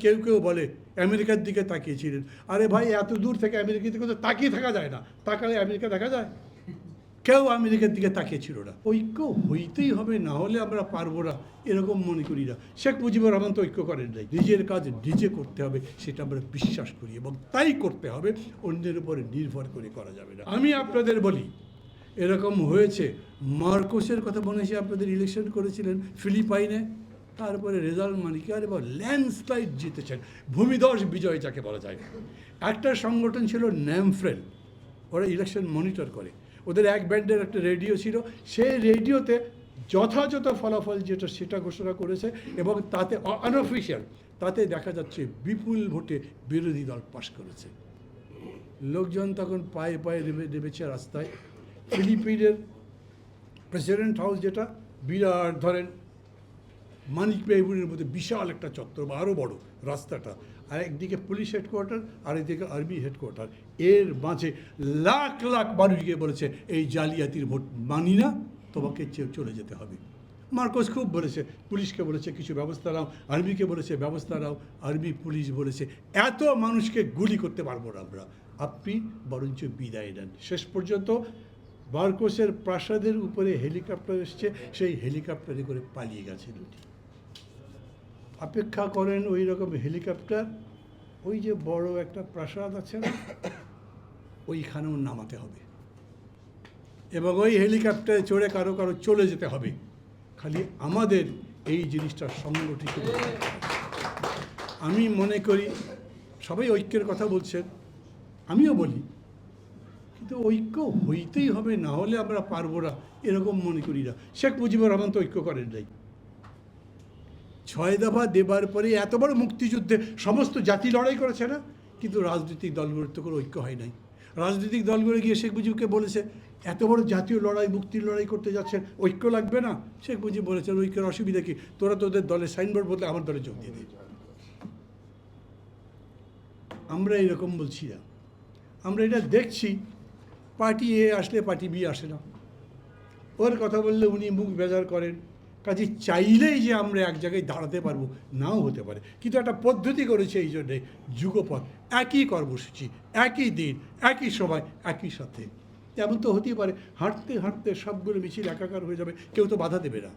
কেউ কেউ বলে, আমেরিকার দিকে তাকিয়েছিলেন। আরে ভাই, এত দূর থেকে আমেরিকার দিকে তো তাকিয়ে থাকা যায় না। তাকালে আমেরিকা দেখা যায়। কেউ আমেরিকার দিকে তাকিয়েছিল না। ঐক্য হইতেই হবে, না হলে আমরা পারব না, এরকম মনে করি না। শেখ মুজিবুর রহমান তো ঐক্য করেন নাই। নিজের কাজ নিজে করতে হবে, সেটা আমরা বিশ্বাস করি এবং তাই করতে হবে। অন্যের উপরে নির্ভর করে করা যাবে না। আমি আপনাদের বলি, এরকম হয়েছে। মার্কোসের কথা মনে হয়েছে, আপনাদের ইলেকশন করেছিলেন ফিলিপাইনে। তারপরে রেজাল্ট মানে কি? আরে বা ল্যান্ডস্লাইড জিতেছেন। ভূমিধস বিজয় যাকে বলা যায়। একটা সংগঠন ছিল ন্যামফ্রেল। ওরা ইলেকশন মনিটর করে। ওদের এক ব্যান্ডের একটা রেডিও ছিল। সেই রেডিওতে যথাযথ ফলাফল যেটা, সেটা ঘোষণা করেছে এবং তাতে আনঅফিসিয়াল তাতে দেখা যাচ্ছে বিপুল ভোটে বিরোধী দল পাশ করেছে। লোকজন তখন পায়ে পায়ে নেমে, নেমেছে রাস্তায়। ফিলিপিনের প্রেসিডেন্ট হাউস যেটা, বিরাট ধরেন মানিক মেহবুবের মধ্যে বিশাল একটা চত্বর বা আরও বড় রাস্তাটা। আর একদিকে পুলিশ হেডকোয়ার্টার, আর একদিকে আর্মি হেডকোয়ার্টার। এর মাঝে লাখ লাখ মানুষ গিয়ে বলেছে, এই জালিয়াতির ভোট মানি না, তোমাকে চলে যেতে হবে। মার্কোস খুব বলেছে, পুলিশকে বলেছে, কিছু ব্যবস্থা নাও। আর্মিকে বলেছে, ব্যবস্থা নাও। আর্মি, পুলিশ বলেছে, এত মানুষকে গুলি করতে পারব না আমরা। আপনি বরঞ্চ বিদায় নেন। শেষ পর্যন্ত মার্কোসের প্রাসাদের উপরে হেলিকপ্টার এসছে, সেই হেলিকপ্টারে করে পালিয়ে গেছে দুটি। অপেক্ষা করেন ওই রকম হেলিকপ্টার, ওই যে বড় একটা প্রাসাদ আছে না, ওইখানেও নামাতে হবে। এবং ওই হেলিকপ্টারে চড়ে কারও কারও চলে যেতে হবে। খালি আমাদের এই জিনিসটা সংগঠিত। আমি মনে করি, সবাই ঐক্যের কথা বলছেন, আমিও বলি, কিন্তু ঐক্য হইতেই হবে, না হলে আমরা পারব না, এরকম মনে করি না। শেখ মুজিবুর রহমান তো ঐক্য করেন নাই। ছয় দফা দেবার পরে এত বড় মুক্তিযুদ্ধে সমস্ত জাতি লড়াই করেছে না? কিন্তু রাজনৈতিক দলগুলোর তো কোনো ঐক্য হয় নাই। রাজনৈতিক দলগুলো গিয়ে শেখ মুজিবকে বলেছে, এত বড় জাতীয় লড়াই, মুক্তির লড়াই করতে যাচ্ছেন, ঐক্য লাগবে না? শেখ মুজিব বলেছেন, ঐক্যের অসুবিধা কি? তোরা তোদের দলের সাইনবোর্ড বলতে আমার দলে যোগ দিয়ে দে। আমরা এরকম বলছি না। আমরা এটা দেখছি, পার্টি এ আসলে পার্টি বি আসে না। ওর কথা বললে উনি মুখ বেজার করেন। কাজে চাইলেই যে আমরা এক জায়গায় দাঁড়াতে পারব, নাও হতে পারে। কিন্তু একটা পদ্ধতি করেছে এই জন্যে যুগপথ একই কর্মসূচি, একই দিন, একই সময়, একই সাথে। এমন তো হতেই পারে, হাঁটতে হাঁটতে সবগুলো মিছিল একাকার হয়ে যাবে, কেউ তো বাধা দেবে না।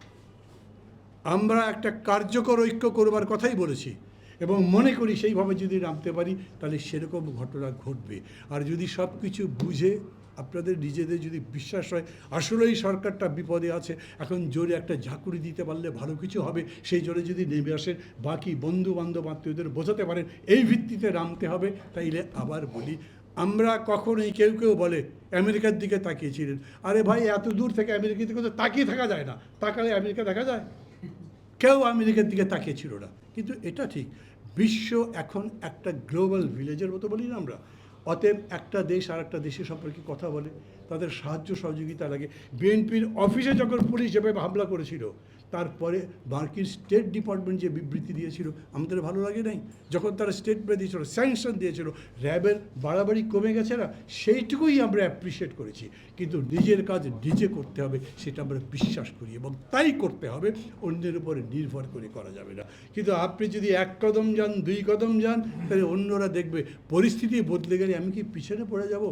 আমরা একটা কার্যকর ঐক্য করবার কথাই বলেছি এবং মনে করি সেইভাবে যদি নামতে পারি, তাহলে সেরকম ঘটনা ঘটবে। আর যদি সব কিছু বুঝে আপনাদের নিজেদের যদি বিশ্বাস হয়, আসলেই সরকারটা বিপদে আছে। এখন জোরে একটা ঝাঁকুড়ি দিতে পারলে ভালো কিছু হবে। সেই জোরে যদি নেমে আসেন, বাকি বন্ধু বান্ধব আত্মীয়দের বোঝাতে পারেন, এই ভিত্তিতে নামতে হবে। তাইলে আবার বলি, আমরা কখনোই কেউ কেউ বলে, আমেরিকার দিকে তাকিয়েছিলেন আরে ভাই, এত দূর থেকে আমেরিকার দিকে তো তাকিয়ে থাকা যায় না। তাকালে আমেরিকা দেখা যায়? কেউ আমেরিকার দিকে তাকিয়েছিল না। কিন্তু এটা ঠিক। বিশ্ব এখন একটা গ্লোবাল ভিলেজের মতো বলি না আমরা। অতএব একটা দেশ আর একটা দেশের সম্পর্কে কথা বলে, তাদের সাহায্য সহযোগিতা লাগে। বিএনপির অফিসে যখন পুলিশ যেভাবে হামলা করেছিল তারপরে মার্কিন স্টেট ডিপার্টমেন্ট যে বিবৃতি দিয়েছিল, আমাদের ভালো লাগে নাই? যখন তারা স্টেটমেন্ট দিয়েছিল স্যাংশন দিয়েছিল, র্যাবের বাড়াবাড়ি কমে গেছে না? সেইটুকুই আমরা অ্যাপ্রিসিয়েট করেছি। কিন্তু নিজের কাজ নিজে করতে হবে, সেটা আমরা বিশ্বাস করি এবং তাই করতে হবে, অন্যের উপরে নির্ভর করে করা যাবে না। কিন্তু আপনি যদি এক কদম যান, দুই কদম যান, তাহলে অন্যরা দেখবে, পরিস্থিতি বদলে গেলে আমি কি পিছনে পড়ে যাব?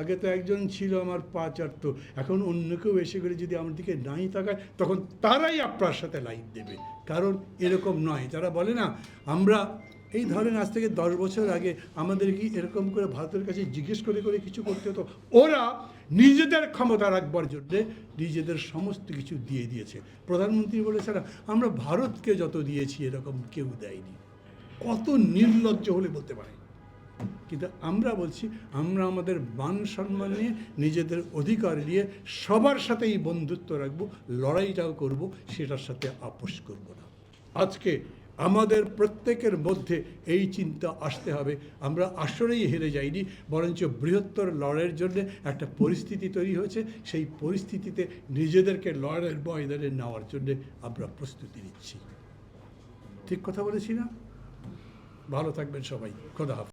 আগে তো একজন ছিল আমার পা চাটতো এখন অন্য কেউ এসে করে যদি আমার দিকে নাই তাকায়, তখন তারাই আপনার সাথে লাইন দেবে। কারণ এরকম নয়, তারা বলে না, আমরা এই ধরেন আজ থেকে দশ বছর আগে আমাদের কি এরকম করে ভারতের কাছে জিজ্ঞেস করে করে কিছু করতে হতো, ওরা নিজেদের ক্ষমতা রাখবার জন্যে নিজেদের সমস্ত কিছু দিয়ে দিয়েছে। প্রধানমন্ত্রী বলেছে না আমরা ভারতকে যত দিয়েছি, এরকম কেউ দেয়নি। কত নির্লজ্জ হলে বলতে পারে কিন্তু আমরা বলছি, আমরা আমাদের মান সম্মান নিয়ে, নিজেদের অধিকার নিয়ে সবার সাথেই বন্ধুত্ব রাখব, লড়াইটাও করব, সেটার সাথে আপোষ করব না। আজকে আমাদের প্রত্যেকের মধ্যে এই চিন্তা আসতে হবে, আমরা আসলেই হেরে যাইনি, বরঞ্চ বৃহত্তর লড়াইয়ের জন্য একটা পরিস্থিতি তৈরি হয়েছে, সেই পরিস্থিতিতে নিজেদেরকে লড়াইয়ের ময়দানে নেওয়ার জন্য আমরা প্রস্তুতি নিচ্ছি। ঠিক কথা বলেছি না? ভালো থাকবেন সবাই, খোদা